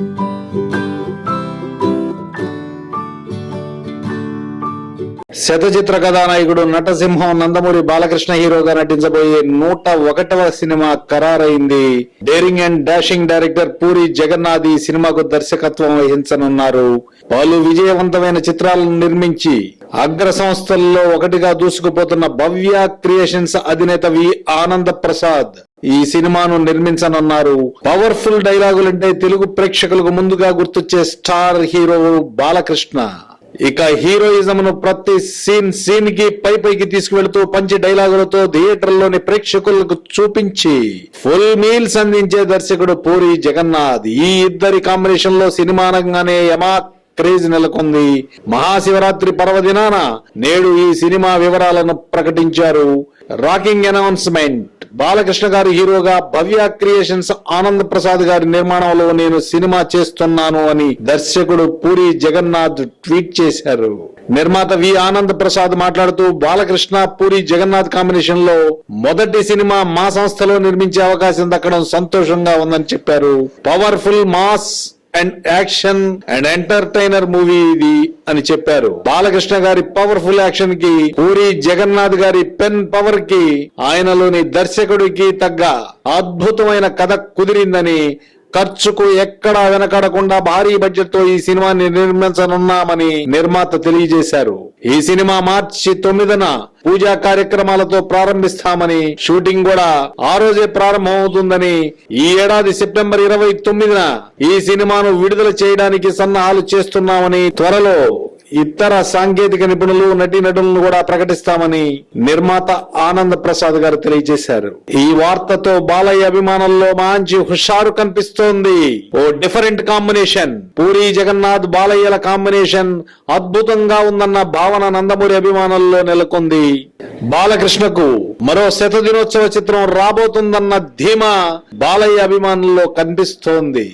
శత చిత్ర కథానాయకుడు నటసింహం నందమూరి బాలకృష్ణ హీరోగా నటించబోయే నూట ఒకటవ cinema ఖరారైంది. Daring and dashing director Puri Jagannadh ఈ సినిమాకు దర్శకత్వం వహించనున్నారు. పలు విజయవంతమైన చిత్రాలను నిర్మించి అగ్ర సంస్థల్లో ఒకటిగా దూసుకుపోతున్న భవ్య క్రియేషన్స్ అధినేత వి ఆనంద ప్రసాద్ ఈ సినిమాను నిర్మించనున్నారు. పవర్ఫుల్ డైలాగులంటే తెలుగు ప్రేక్షకులకు ముందుగా గుర్తొచ్చే స్టార్ హీరో బాలకృష్ణ. ఇక హీరోయిజం ను ప్రతి సీన్ సీన్కి పై పైకి తీసుకువెళ్తూ పంచి డైలాగులతో థియేటర్లోని ప్రేక్షకులకు చూపించి ఫుల్ మీల్స్ అందించే దర్శకుడు పూరి జగన్నాథ్. ఈ ఇద్దరి కాంబినేషన్లో సినిమా రంగానే యమా క్రేజ్ నెలకొంది. మహాశివరాత్రి పర్వదినాన నేడు ఈ సినిమా వివరాలను ప్రకటించారు. Rocking announcement. బాలకృష్ణ గారి హీరోగా భవ్య క్రియేషన్స్ ఆనంద్ ప్రసాద్ గారి నిర్మాణంలో నేను సినిమా చేస్తున్నాను అని దర్శకుడు పూరి జగన్నాథ్ ట్వీట్ చేశారు. నిర్మాత వి ఆనంద్ ప్రసాద్ మాట్లాడుతూ బాలకృష్ణ పూరి జగన్నాథ్ కాంబినేషన్లో మొదటి సినిమా మా సంస్థలో నిర్మించే అవకాశం దక్కడం సంతోషంగా ఉందని చెప్పారు. Powerful mass and action and entertainer movie ఇది. అని చెప్పారు. బాలకృష్ణ గారి పవర్ఫుల్ యాక్షన్కి పూరి జగన్నాథ్ గారి పెన్ పవర్కి ఆయనలోని దర్శకుడికి తగ్గ అద్భుతమైన కథ కుదిరిందని ఖర్చుకు ఎక్కడా వెనకడకుండా భారీ బడ్జెట్తో ఈ సినిమాని నిర్మించనున్నామని నిర్మాత తెలియజేశారు. ఈ సినిమా మార్చి తొమ్మిదిన పూజా కార్యక్రమాలతో ప్రారంభిస్తామని షూటింగ్ కూడా ఆ రోజే ప్రారంభమవుతుందని ఈ ఏడాది సెప్టెంబర్ ఇరవై తొమ్మిదిన ఈ సినిమాను విడుదల చేయడానికి సన్నాహాలు చేస్తున్నామని త్వరలో ఇతర సాంకేతిక నిపుణులు నటీనటులను కూడా ప్రకటిస్తామని నిర్మాత ఆనంద్ ప్రసాద్ గారు తెలియజేశారు. ఈ వార్తతో బాలయ్య అభిమానుల్లో మంచి హుషారు కనిపిస్తోంది. ఓ డిఫరెంట్ కాంబినేషన్. పూరి జగన్నాథ్ బాలయ్యల కాంబినేషన్ అద్భుతంగా ఉందన్న భావన నందమూరి అభిమానుల్లో నెలకొంది. బాలకృష్ణకు మరో శత దినోత్సవ చిత్రం రాబోతుందన్న ధీమా బాలయ్య అభిమానుల్లో కనిపిస్తోంది.